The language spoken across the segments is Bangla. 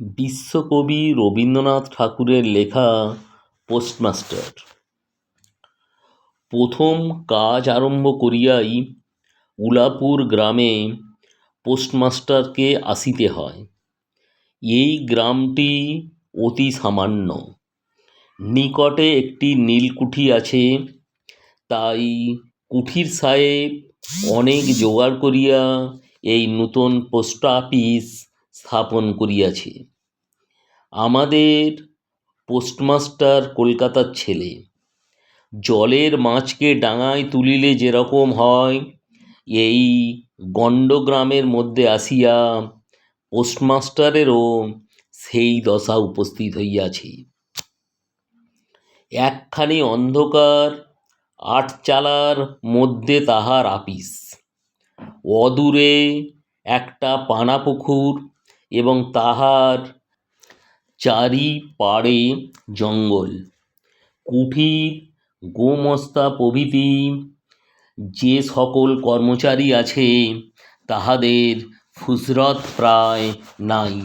বিশ্বকবি রবীন্দ্রনাথ ঠাকুরের লেখা পোস্টমাস্টার। প্রথম কাজ আরম্ভ করিয়াই উলাপুর গ্রামে পোস্টমাস্টারকে আসিতে হয়। এই গ্রামটি অতি সামান্য। নিকটে একটি নীলকুঠি আছে। তাই কুঠির সাহেব অনেক জোগাড় করিয়া এই নূতন পোস্ট আপিস স্থাপন করিয়াছে। আমাদের পোস্টমাস্টার কলকাতার ছেলে, জলের মাছকে ডাঙায় তুলিলে যেরকম হয়, এই গণ্ডগ্রামের মধ্যে আসিয়া পোস্টমাস্টারেরও সেই দশা উপস্থিত হইয়াছে। একখানি অন্ধকার আটচালার মধ্যে তাহার আপিস। অদূরে একটা পানাপুকুর এবং তাহার চারিপাড়ে জঙ্গল। কুঠির, গোমস্তা প্রভৃতি, যে সকল কর্মচারী আছে, তাহাদের ফুসরত প্রায় নাই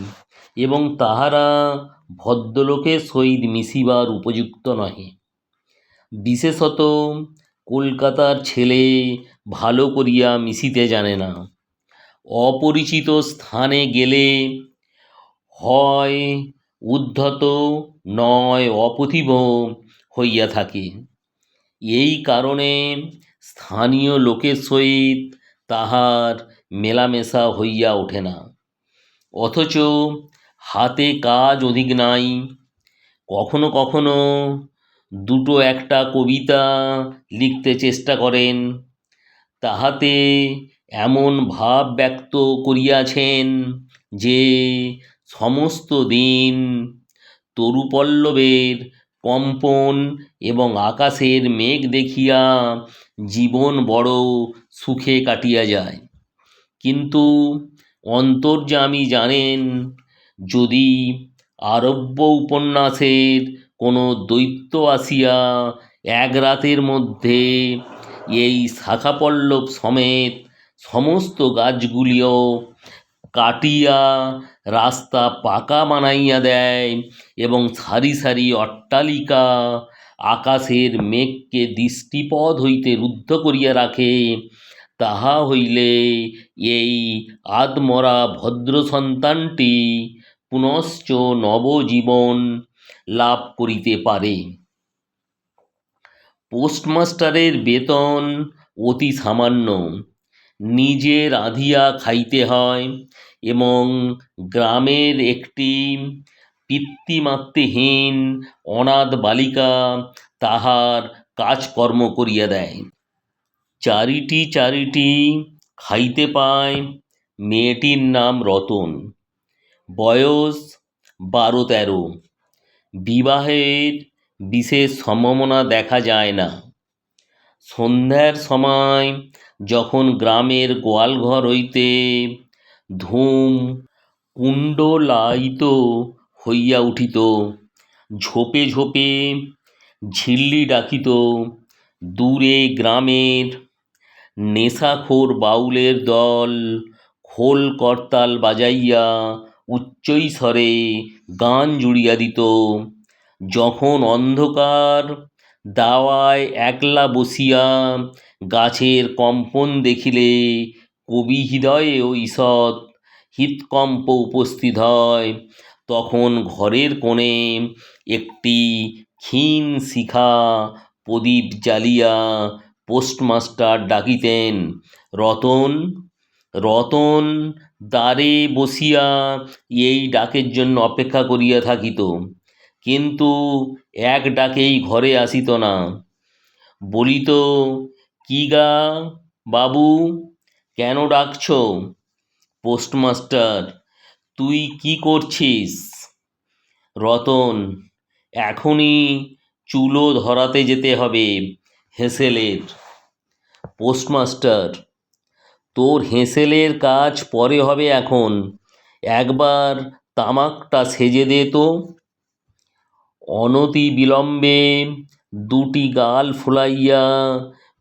এবং তাহারা ভদ্রলোকের সহিত মিশিবার উপযুক্ত নহে। বিশেষত কলকাতার ছেলে ভালো করিয়া মিশিতে জানে না। অপরিচিত স্থানে গেলে হয় উদ্ধত নয় অপ্রতিভ হইয়া থাকে। এই কারণে স্থানীয় লোকের সহিত তাহার মেলামেশা হইয়া ওঠে না। অথচ হাতে কাজ অধিক নাই। কখনো কখনো দুটো একটা কবিতা লিখতে চেষ্টা করেন। তাহাতে এমন ভাব ব্যক্ত করিয়াছেন যে সমস্ত দিন তরুপল্লবের কম্পন এবং আকাশের মেঘ দেখিয়া জীবন বড় সুখে কাটিয়া যায়। কিন্তু অন্তর্যামী জানেন, যদি আরব্য উপন্যাসের কোনো দৈত্য আসিয়া এক রাতের মধ্যে এই শাখাপল্লব সমেত সমস্ত গাছগুলিও কাটিয়া রাস্তা পাকা বানাইয়া দেয় এবং সারি সারি অট্টালিকা আকাশের মেঘকে দৃষ্টিপথ হইতে রুদ্ধ করিয়া রাখে, তাহা হইলে এই আধমরা ভদ্র সন্তানটি পুনশ্চ নবজীবন লাভ করিতে পারে। পোস্টমাস্টারের বেতন অতি সামান্য। নিজে রাঁধিয়া খাইতে হয় এবং গ্রামের একটি পিতৃমাতৃহীন অনাথ বালিকা তাহার কাজকর্ম করিয়া দেয়। চারিটি চারিটি খাইতে পায়, মেয়েটির নাম রতন। বয়স বারো তেরো। বিবাহের বিশেষ সম্ভাবনা দেখা যায় না। সন্ধ্যার সময় যখন গ্রামের গোয়ালঘর হইতে ধূম কুণ্ডলায়িত হইয়া উঠিত, ঝোপে ঝোপে ঝিল্লি ডাকিত, দূরে গ্রামের নেশাখোর বাউলের দল খোল করতাল বাজাইয়া উচ্চৈস্বরে গান জুড়িয়া দিত। যখন অন্ধকার দাওয়ায় একলা বসিয়া গাছের কম্পন দেখিলে কবি হৃদয়েও ঈষৎ হৃৎকম্প উপস্থিত হয়। তখন ঘরের কোণে একটি ক্ষীণ শিখা প্রদীপ জ্বালিয়া পোস্টমাস্টার ডাকিতেন, রতন রতন, দ্বারে বসিয়া এই ডাকের জন্য অপেক্ষা করিয়া থাকিত। কিন্তু এক ডাকেই ঘরে আসিত না। বলিত কী গা বাবু? কেন ডাকছ? পোস্টমাস্টার, তুই কি করছিস? রতন, এখনই চুলো ধরাতে যেতে হবে হেঁসেলের। পোস্টমাস্টার, তোর হেঁসেলের কাজ পরে হবে এখন। একবার তামাকটা সেজে দে তো। অনতিবিলম্বে দুটি গাল ফুলাইয়া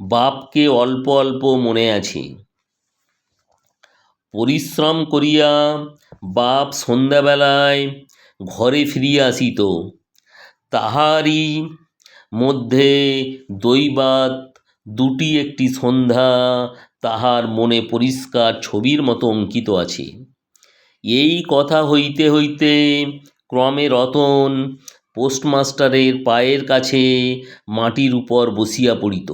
বাপকে অল্প অল্প মনে আছে। পরিশ্রম করিয়া বাপ সন্ধ্যাবেলায় ঘরে ফিরিয়া আসিত। তাহারই মধ্যে দৈবাৎ দুটি একটি সন্ধ্যা তাহার মনে পরিষ্কার ছবির মতো অঙ্কিত আছে। এই কথা হইতে হইতে ক্রমে রতন পোস্টমাস্টারের পায়ের কাছে মাটির উপর বসিয়া পড়িত।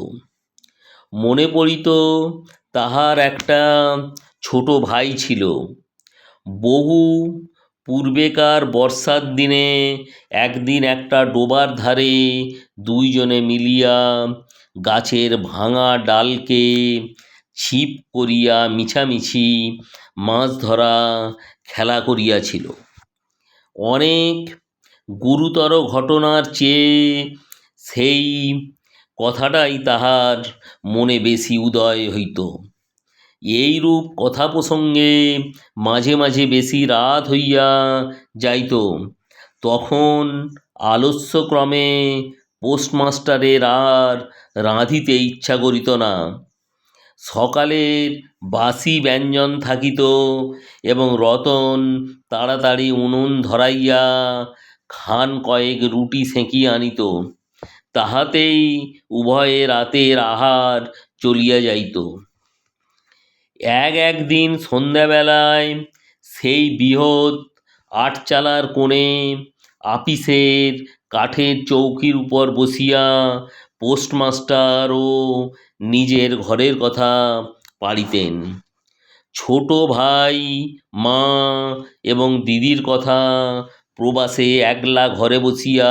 মনে পড়িত তাহার একটা ছোট ভাই ছিল। বহু পূর্বেকার বর্ষার দিনে একদিন একটা ডোবার ধারে দুইজনে মিলিয়া গাছের ভাঙা ডালকে ছিপ করিয়া মিছামিছি মাছ ধরা খেলা করিয়াছিল। অনেক গুরুতর ঘটনার চেয়ে সেই কথাটাই তাহার মনে বেশি উদয় হইত। এইরূপ কথা প্রসঙ্গে মাঝে মাঝে বেশি রাত হইয়া যাইত। তখন আলস্যক্রমে পোস্টমাস্টারের আর রাঁধিতে ইচ্ছা করিত না। সকালের বাসি ব্যঞ্জন থাকিত এবং রতন তাড়াতাড়ি উনুন ধরাইয়া খান কয়েক রুটি সেঁকিয়া আনিত। তাহাতেই উভয়ে রাতের আহার চলিয়া যাইত। এক একদিন সন্ধ্যাবেলায় সেই বৃহৎ আটচালার কোণে আপিসের কাঠের চৌকির উপর বসিয়া পোস্টমাস্টারও নিজের ঘরের কথা পাড়িতেন ছোট ভাই, মা এবং দিদির কথা প্রবাসে একলা ঘরে বসিয়া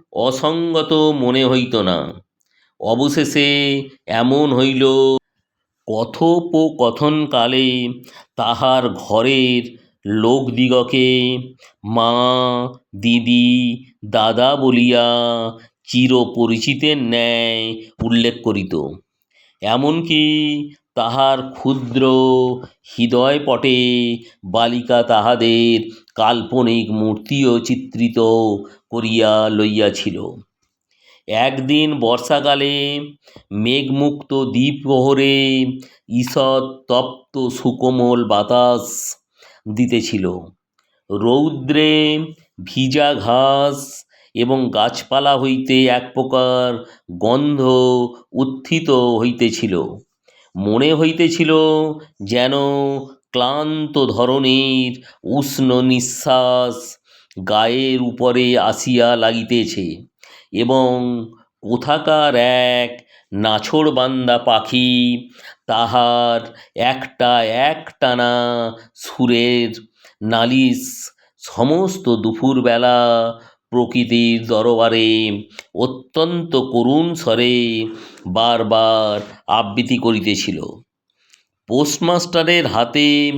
অসঙ্গত মনে হইত না। অবশেষে এমন হইল, কথোপকথনকালে তাহার ঘরের লোকদিগকে মা, দিদি, দাদা বলিয়া চিরপরিচিতের ন্যায় উল্লেখ করিত। এমনকি তাহার ক্ষুদ্র হৃদয়পটে বালিকা তাহাদের কাল্পনিক মূর্তিও চিত্রিত করিয়া লইয়াছিল। একদিন বর্ষাকালে মেঘমুক্ত দ্বীপ্রহরে ঈষৎ তপ্ত সুকোমল বাতাস দিতেছিল। রৌদ্রে ভিজা ঘাস এবং গাছপালা হইতে এক প্রকার গন্ধ উত্থিত হইতেছিল। মনে হইতেছিল যেন ক্লান্ত ধরনের উষ্ণ নিঃশ্বাস গায়ের উপরে আসিয়া লাগিতেছে এবং কোথাকার এক নাছোড়বান্দা পাখি তাহার একটা একটানা সুরের নালিশ সমস্ত দুপুরবেলা প্রকৃতির দরবারে অত্যন্ত করুণ স্বরে বারবার আবৃত্তি করিতেছিল। পোস্টমাস্টারের হাতে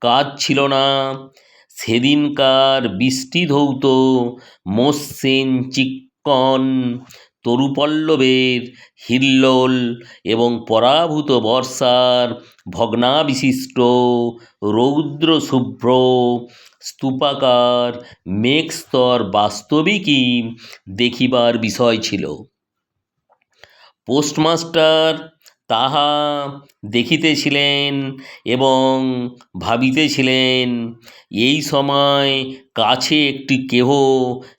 কাজ ছিল না। সেদিনকার বৃষ্টি ধৌত, মসৃণ চিক্কণ তরুপল্লবের হিল্লোল এবং পরাভূত বর্ষার ভগ্নাবিশিষ্ট, রৌদ্রশুভ্র স্তূপাকার মেঘস্তর বাস্তবিকই দেখিবার বিষয় ছিল। পোস্টমাস্টার তাহা দেখিতেছিলেন এবং ভাবিতেছিলেন, এই সময় কাছে একটি কেহ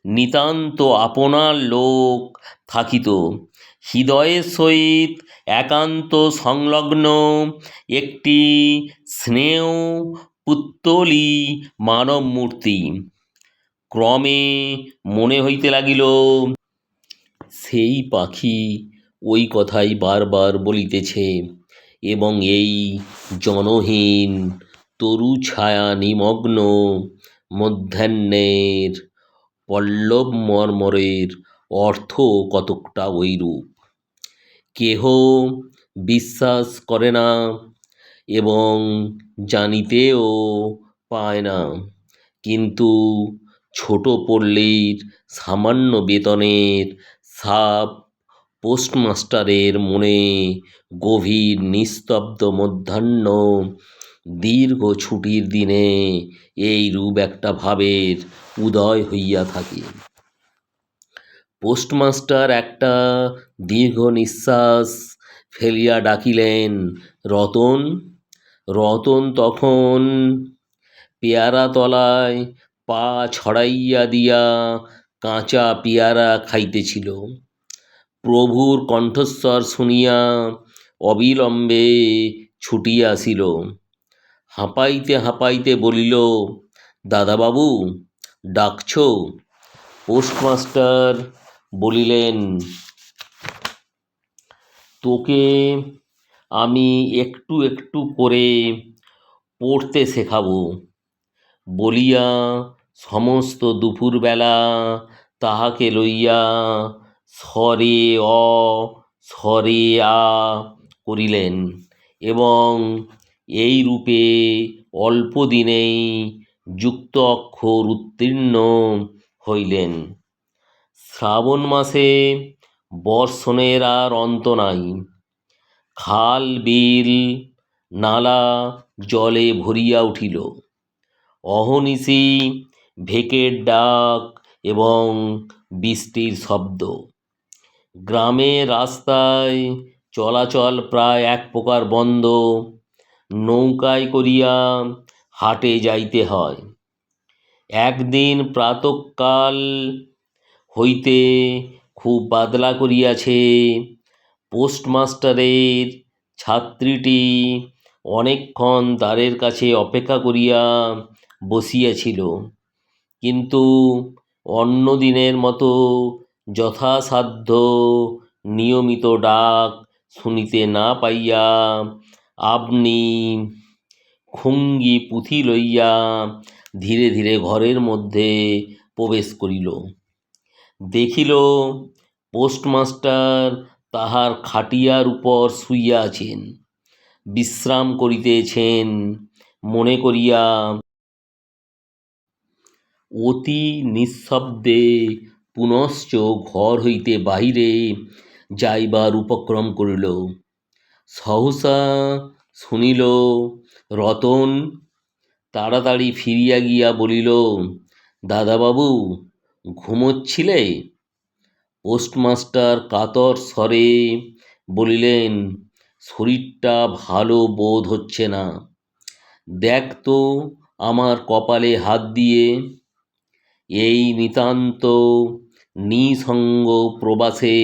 নিতান্ত আপনার লোক থাকিত। হৃদয়ের সহিত একান্ত সংলগ্ন একটি স্নেহ পুত্তলি মানব মূর্তি। ক্রমে মনে হইতে লাগিল, সেই পাখি ওই কথাই বারবার বলিতেছে এবং এই জনহীন তরু ছায়া নিমগ্ন মধ্যাহ্নের পল্লব মর্মরের অর্থ কতকটা ঐরূপ। কেহ বিশ্বাস করে না এবং জানিতেও পায় না। কিন্তু ছোট পল্লীর সামান্য বেতনের সাপ পোস্টমাস্টারের মনে গভীর নিস্তব্ধ মধ্যাহ্ন, দীর্ঘ ছুটির দিনে এইরূপ একটা ভাবের উদয় হইয়া থাকে। পোস্টমাস্টার একটা দীর্ঘ নিঃশ্বাস ফেলিয়া ডাকিলেন, রতন রতন তখন পেয়ারা তলায় পা ছড়াইয়া দিয়া কাঁচা পেয়ারা খাইতেছিল। প্রভুর কণ্ঠস্বর শুনিয়া অবিলম্বে ছুটিয়া আসিল। হাঁপাইতে হাঁপাইতে বলিল, দাদাবাবু, ডাকছ? পোস্টমাস্টার বলিলেন, তোকে আমি একটু একটু করে পড়তে শেখাবো। বলিয়া সমস্ত দুপুরবেলা তাহাকে লইয়া স্বরে অ, স্বরে আ করিলেন এবং এই রূপে অল্প দিনেই যুক্ত অক্ষর উত্তীর্ণ হইলেন। শ্রাবণ মাসে বর্ষণের আর অন্ত নাই। খাল, বিল, নালা জলে ভরিয়া উঠিল। অহনিশি ভেকের ডাক এবং বৃষ্টির শব্দ। গ্রামের রাস্তায় চলাচল প্রায় এক প্রকার বন্ধ। নৌকায় করিয়া হাটে যাইতে হয়। একদিন প্রাতঃকাল হইতে খুব বাদলা করিয়াছে। পোস্টমাস্টারের ছাত্রীটি অনেকক্ষণ দ্বারের কাছে অপেক্ষা করিয়া বসিয়াছিল। কিন্তু অন্য দিনের মতো যথাসাধ্য নিয়মিত ডাক শুনিতে না পাইয়া আপনি খুঙ্গি পুঁথি লইয়া ধীরে ধীরে ঘরের মধ্যে প্রবেশ করিল। দেখিল পোস্টমাস্টার তাহার খাটিয়ার উপর শুইয়া আছেন বিশ্রাম করিতেছেন, মনে করিয়া অতি নিঃশব্দে পুনশ্চ ঘর হইতে বাহিরে যাইবার উপক্রম করিল। সহসা শুনিল, রতন, তাড়াতাড়ি ফিরিয়া গিয়া বলিল, দাদাবাবু, ঘুমোচ্ছিলে পোস্টমাস্টার কাতর স্বরে বলিলেন, শরীরটা ভালো বোধ হচ্ছে না। দেখ তো আমার কপালে হাত দিয়ে। এই নিতান্ত নিঃসঙ্গ প্রবাসে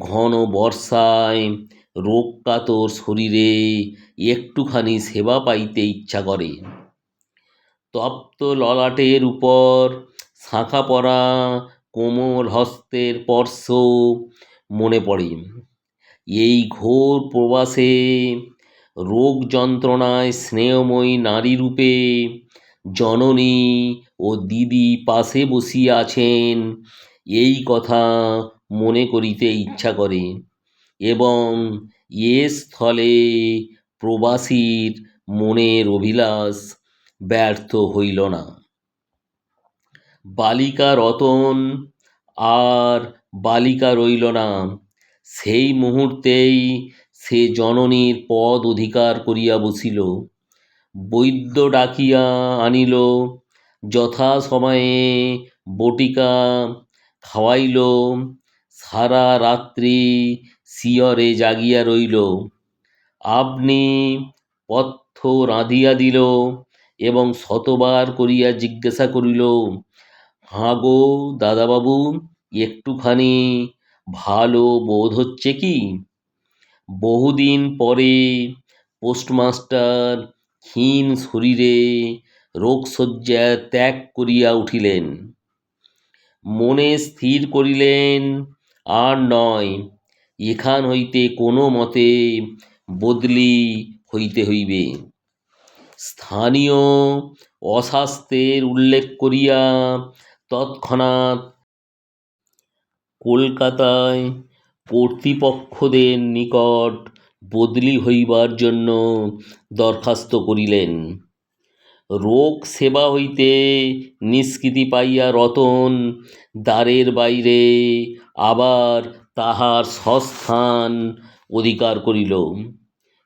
ঘন বর্ষায় রোগ কাতর শরীরে একটুখানি সেবা পাইতে ইচ্ছা করে। তপ্ত ললাটের উপর শাঁখা পরা কোমল হস্তের স্পর্শ মনে পড়ে। এই ঘোর প্রবাসে, রোগ যন্ত্রণায় স্নেহময়ী নারীরূপে জননী ও দিদি পাশে বসিয়া আছেন, এই কথা মনে করিতে ইচ্ছা করে এবং এ স্থলে প্রবাসীর মনের অভিলাষ ব্যর্থ হইল না। বালিকা রতন আর বালিকা রইল না। সেই মুহূর্তেই সে জননীর পদ অধিকার করিয়া বসিল। বৈদ্য ডাকিয়া আনিল যথাসময়ে বটিকা খাওয়াইল। সারা রাত্রি শিয়রে জাগিয়া রইল। আপনি পথ্য রাঁধিয়া দিল এবং শতবার করিয়া জিজ্ঞাসা করিল হাঁ গো দাদাবাবু, একটুখানি ভালো বোধ হচ্ছে কি? বহুদিন পরে পোস্টমাস্টার ক্ষীণ শরীরে রোগশয্যা ত্যাগ করিয়া উঠিলেন। মনে স্থির করিলেন, আর নয়, এখান হইতে কোনো মতে বদলি হইতে হইবে। স্থানীয় অস্বাস্থ্যের উল্লেখ করিয়া তৎক্ষণাৎ কলকাতায় কর্তৃপক্ষদের নিকট বদলি হইবার জন্য দরখাস্ত করিলেন। রোগ সেবা হইতে নিষ্কৃতি পাইয়া রতন দ্বারের বাইরে আবার তাহার স্বস্থান অধিকার করিল।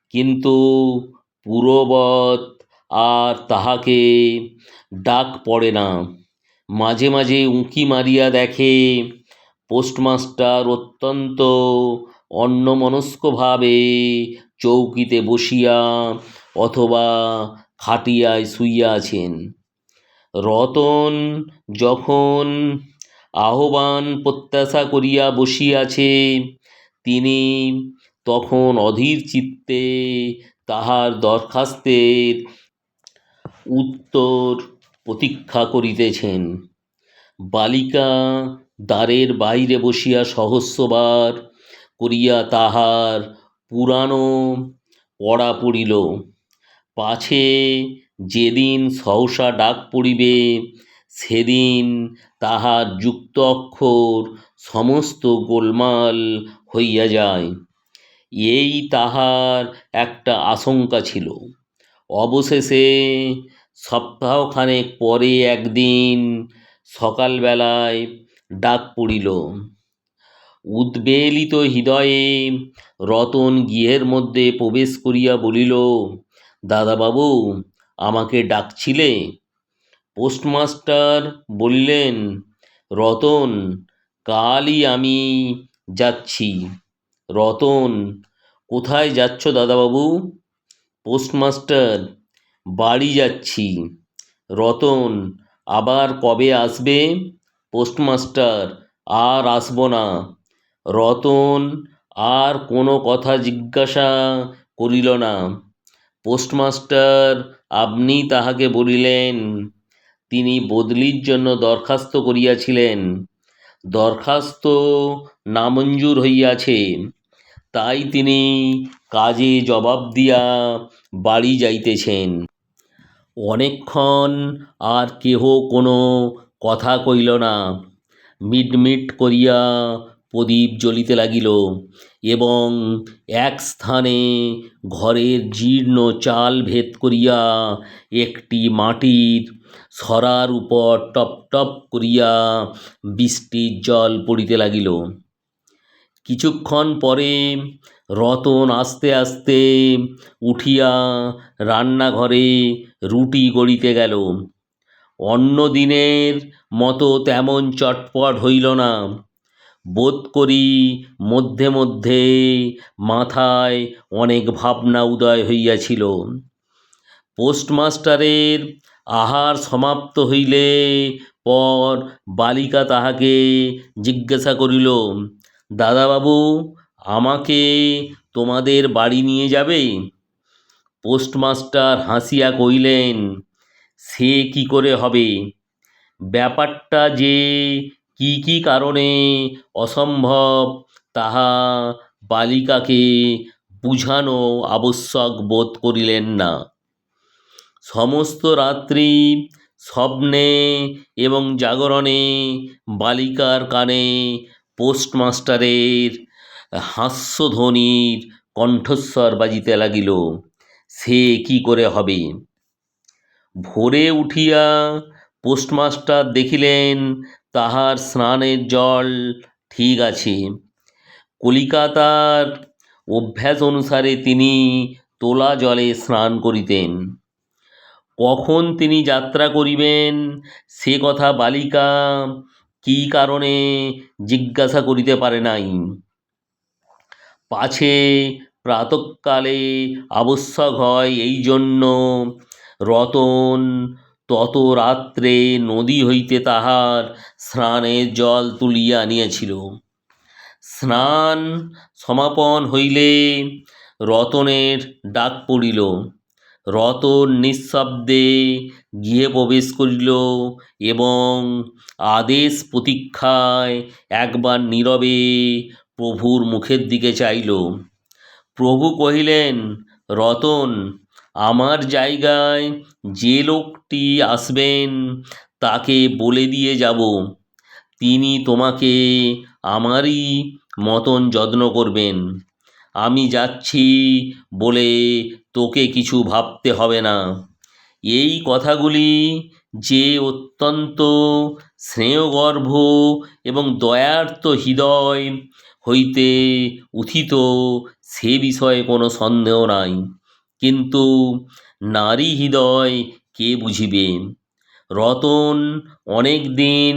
কিন্তু পূর্ববৎ আর তাহাকে ডাক পড়ে না। মাঝে মাঝে উঁকি মারিয়া দেখে। পোস্টমাস্টার অত্যন্ত অন্যমনস্কভাবে চৌকিতে বসিয়া অথবা খাটিয়ায় শুইয়া আছেন রতন যখন আহ্বান প্রত্যাশা করিয়া বসিয়াছে, তিনি তখন অধীর চিত্তে তাহার দরখাস্তের উত্তর প্রতীক্ষা করিতেছেন। বালিকা দ্বারের বাইরে বসিয়া সহস্রবার করিয়া তাহার পুরানো পড়া পড়িল। পাছে যেদিন সহসা ডাক পড়িবে, সেদিন তাহার যুক্ত অক্ষর সমস্ত গোলমাল হইয়া যায়। এই তাহার একটা আশঙ্কা ছিল। অবশেষে সপ্তাহখানেক পরে একদিন সকালবেলায় ডাক পড়িল। উদ্বেলিত হৃদয়ে রতন গৃহের মধ্যে প্রবেশ করিয়া বলিল, দাদাবাবু, আমাকে ডাকছিলে? পোস্টমাস্টার বললেন, রতন, কালই আমি যাচ্ছি। রতন, কোথায় যাচ্ছ দাদাবাবু? পোস্টমাস্টার বাড়ি যাচ্ছি। রতন, আবার কবে আসবে? পোস্টমাস্টার, আর আসব না। রতন, আর কোনো কথা জিজ্ঞাসা করিল না। পোস্টমাস্টার, আপনি তাহাকে বলিলেন, তিনি বদলির জন্য দরখাস্ত করিয়াছিলেন। দরখাস্ত নামঞ্জুর হইয়াছে। তাই তিনি কাজে জবাব দিয়া বাড়ি যাইতেছেন। অনেকক্ষণ আর কেহ কোনো কথা কইল না। মিটমিট করিয়া প্রদীপ জ্বলিতে লাগিল এবং এক স্থানে ঘরের জীর্ণ চাল ভেদ করিয়া একটি মাটির সরার উপর টপ টপ করিয়া বৃষ্টির জল পড়িতে লাগিল। কিছুক্ষণ পরে রতন আস্তে আস্তে উঠিয়া রান্নাঘরে রুটি গড়িতে গেল। অন্য দিনের মতো তেমন চটপট হইল না। বোধ করি মধ্যে মধ্যে মাথায় অনেক ভাবনা উদয় হইয়াছিল। পোস্টমাস্টারের আহার সমাপ্ত হইলে পর বালিকা তাহাকে জিজ্ঞাসা করিল, দাদাবাবু আমাকে তোমাদের বাড়ি নিয়ে যাবে? পোস্টমাস্টার হাসিয়া কহিলেন, সে কি করে হবে? ব্যাপারটা যে কি কি কারণে অসম্ভব, তাহা বালিকাকে বুঝানো আবশ্যক বোধ করিলেন না। সমস্ত রাত্রি স্বপ্নে এবং জাগরণে বালিকার কানে পোস্টমাস্টারের হাস্যধ্বনির কণ্ঠস্বর বাজিতে লাগিল, সে কি করে হবে? ভোরে উঠিয়া পোস্টমাস্টার দেখিলেন, তাহার স্নানের জল ঠিক আছে। কলিকাতার অভ্যাস অনুসারে তিনি তোলা জলে স্নান করিতেন। কখন তিনি যাত্রা করিবেন? সে কথা বালিকা কি কারণে জিজ্ঞাসা করিতে পারে নাই। পাছে প্রাতঃকালে আবশ্যক হয় এই জন্য। রতন তত রাত্রে নদী হইতে তাহার স্নানের জল তুলিয়া আনিয়াছিল। স্নান সমাপন হইলে রতনের ডাক পড়িল। রতন নিঃশব্দে গৃহে প্রবেশ করিল এবং আদেশ প্রতীক্ষায় একবার নীরবে প্রভুর মুখের দিকে চাইল। প্রভু কহিলেন, রতন, আমার জায়গায় যে লোকটি আসবেন, তাকে বলে দিয়ে যাব। তিনি তোমাকে আমারই মতন যত্ন করবেন। আমি যাচ্ছি বলে তোকে কিছু ভাবতে হবে না। এই কথাগুলি যে অত্যন্ত স্নেহগর্ভ এবং দয়ার্ত হৃদয় হইতে উথিত, সে বিষয়ে কোনো সন্দেহ নাই। কিন্তু নারী হৃদয় কে বুঝিবে? রতন অনেক দিন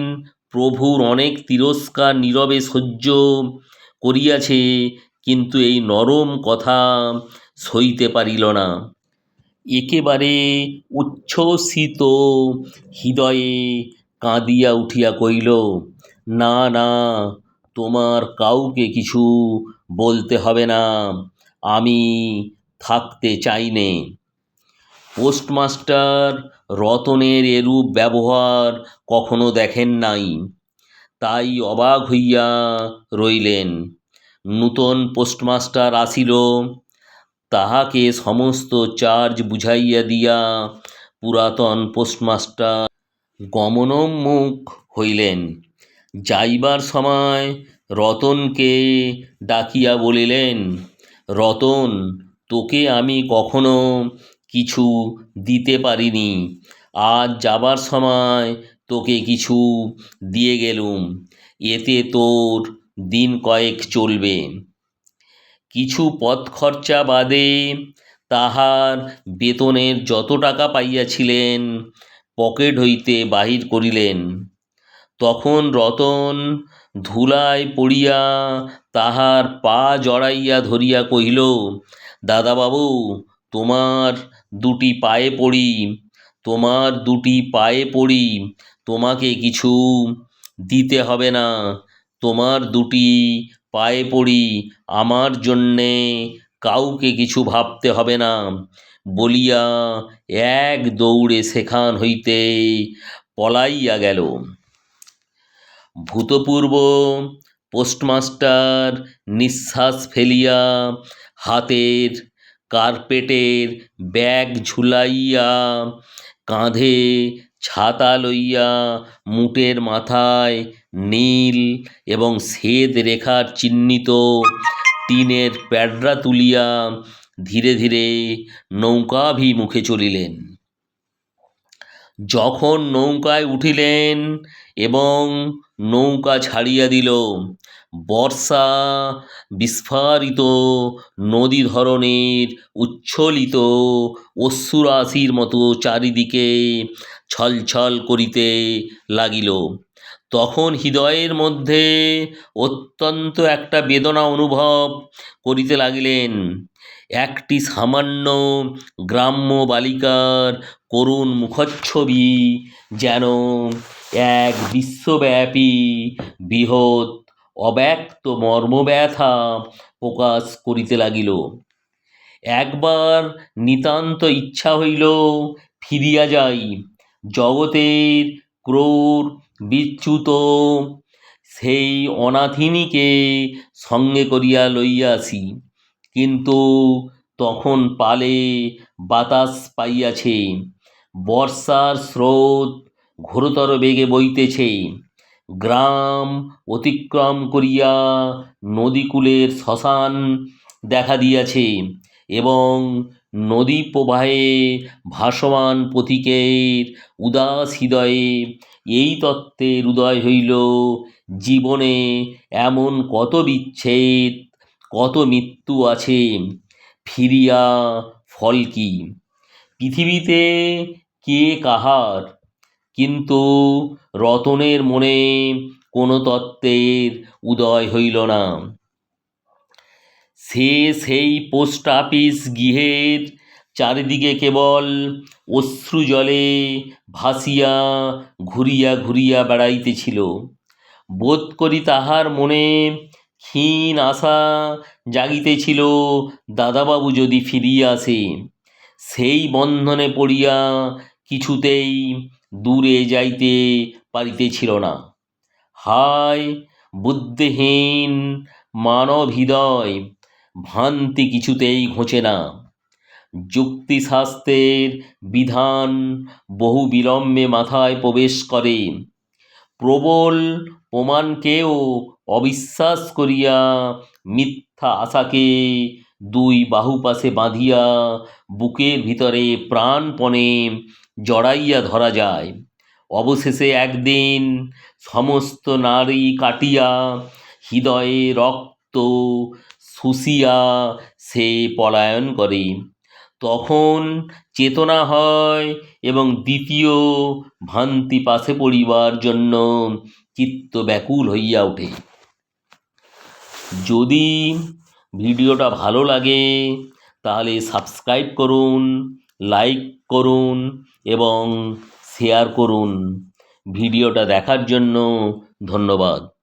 প্রভুর অনেক তিরস্কার নীরবে সহ্য করিয়াছে, কিন্তু এই নরম কথা সইতে পারিল না। একেবারে উচ্ছ্বসিত হৃদয়ে কাঁদিয়া উঠিয়া কহিল, না না তোমার কাউকে কিছু বলতে হবে না। আমি থাকতে চাই নে। পোস্টমাস্টার রতনের এরূপ ব্যবহার কখনো দেখেন নাই। তাই অবাক হইয়া রইলেন। নূতন পোস্টমাস্টার আসিল। তাহাকে সমস্ত চার্জ বুঝাইয়া দিয়া পুরাতন পোস্টমাস্টার গমনোন্মুখ হইলেন। যাইবার সময় রতনকে ডাকিয়া বলিলেন, রতন, তোকে আমি কখনো কিছু দিতে পারিনি। আজ যাবার সময় তোকে কিছু দিয়ে গেলুম। এতে তোর দিন কয়েক চলবে। কিছু পথ খরচা বাদে তাহার বেতনের যত টাকা পাইয়াছিলেন, পকেট হইতে বাহির করিলেন। তখন রতন ধুলায় পড়িয়া তাহার পা জড়াইয়া ধরিয়া কহিল, দাদাবাবু, তোমার দুটি পায়ে পড়ি, তোমার দুটি পায়ে পড়ি, তোমাকে কিছু দিতে হবে না। তোমার দুটি পায়ে পড়ি, আমার জন্যে কাউকে কিছু ভাবতে হবে না। বলিয়া এক দৌড়ে সেখান হইতে পলাইয়া গেল। ভূতপূর্ব, পোস্টমাস্টার, নিঃশ্বাস ফেলিয়া, হাতের কার্পেটের ব্যাগ ঝুলাইয়া, কাঁধে ছাতা লইয়া, মুটের মাথায় নীল এবং শ্বেত রেখার চিহ্নিত টিনের প্যাডরা তুলিয়া ধীরে ধীরে নৌকাভিমুখে চলিলেন। যখন নৌকায় উঠিলেন এবং নৌকা ছাড়িয়া দিল। বর্ষা বিস্ফারিত, নদী ধরনের উচ্ছ্বলিত অশ্রুরাশির মতো চারিদিকে ছলছল করিতে লাগিল। তখন হৃদয়ের মধ্যে অত্যন্ত একটা বেদনা অনুভব করিতে লাগিলেন। একটি সামান্য গ্রাম্য বালিকার করুণ মুখচ্ছবি যেন এক বিশ্বব্যাপী বৃহৎ অব্যক্ত মর্মব্যথা প্রকাশ করিতে লাগিল। একবার নিতান্ত ইচ্ছা হইল ফিরিয়া যাই, জগতের ক্রোর বিচ্যুত। সেই অনাথিনীকে সঙ্গে করিয়া লইয়া আসি, কিন্তু তখন পালে বাতাস পাইয়াছে। বর্ষার স্রোত ঘোরতর বেগে বইতেছে, গ্রাম অতিক্রম করিয়া নদীকূলের শ্মশান দেখা দিয়াছে এবং নদী প্রবাহে ভাসমান পথিকের উদাস হৃদয়ে এই তত্ত্বের উদয় হইল জীবনে এমন কত বিচ্ছেদ, কত মৃত্যু আছে, ফিরিয়া ফল কি? পৃথিবীতে কে কাহার কিন্তু রতনের মনে কোনো তত্ত্বের উদয় হইল না। সে সেই পোস্ট অফিস গৃহের চারিদিকে কেবল অশ্রু জলে ভাসিয়া ঘুরিয়া ঘুরিয়া বেড়াইতেছিল। বোধ করি তাহার মনে ক্ষীণ আশা জাগিতেছিল, দাদাবাবু যদি ফিরিয়া আসে, সেই বন্ধনে পড়িয়া কিছুতেই দূরে যাইতে পারিতেছিল না। হায়, বুদ্ধিহীন মানব হৃদয় ভ্রান্তি কিছুতেই ঘোচে না। যুক্তিশাস্ত্রের বিধান বহু বিলম্বে মাথায় প্রবেশ করে। প্রবল প্রমাণকেও অবিশ্বাস করিয়া মিথ্যা আশাকে দুই বাহুপাশে বাঁধিয়া বুকের ভিতরে প্রাণপণে জড়াইয়া ধরা যায়। অবশেষে একদিন সমস্ত নারী কাটিয়া হৃদয়ে রক্ত শুষিয়া সে পলায়ন করে। তখন চেতনা হয় এবং দ্বিতীয় ভ্রান্তি পাশে পড়িবার জন্য চিত্ত ব্যাকুল হইয়া ওঠে। যদি ভিডিওটা ভালো লাগে, তাহলে সাবস্ক্রাইব করুন লাইক করুন এবং শেয়ার করুন। ভিডিওটা দেখার জন্য ধন্যবাদ।